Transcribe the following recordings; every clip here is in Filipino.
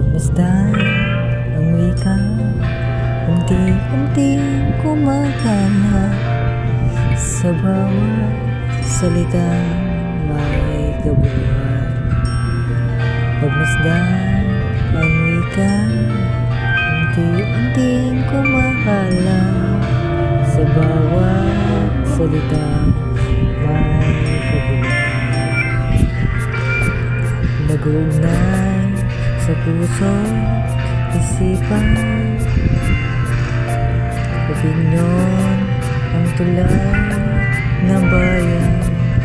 Kumusta? Umuwi ka? Unti-unti kumakana Sa bawat salita may kabuhan Pagmasdan, umuwi ka Unti-unti kumakala Sa bawat salita may kabuhan Nag-uugnay sa puso, isipan. Opinyon ang tulay ng bayan.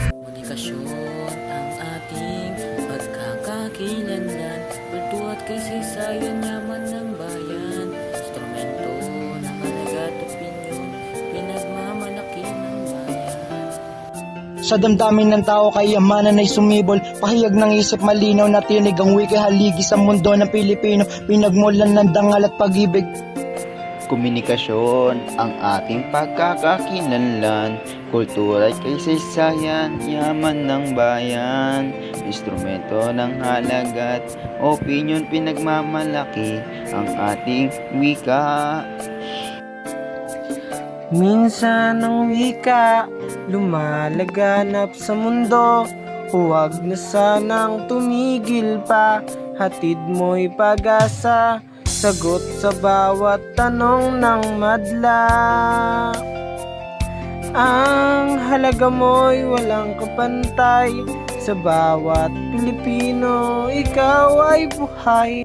Komunikasyon ang ating pagkakakilanlan. Kulto at kasaysayan yaman ng bayan Instrumento Sa damdamin ng tao kayamanan ay sumibol. Pahayag ng isip malinaw na tinig Ang wika haligi sa mundo ng Pilipino. Pinagmulan ng dangal at pag-ibig. Komunikasyon ang ating pagkakakinlanlan Kultura at kaysaysayan, yaman ng bayan. Instrumento ng halagat, opinion pinagmamalaki Ang ating wika Minsan ang wika lumalaganap sa mundo. Huwag na sanang tumigil pa Hatid mo'y pag-asa. Sagot sa bawat tanong ng madla. Ang halaga mo'y walang kapantay. Sa bawat Pilipino, ikaw ay buhay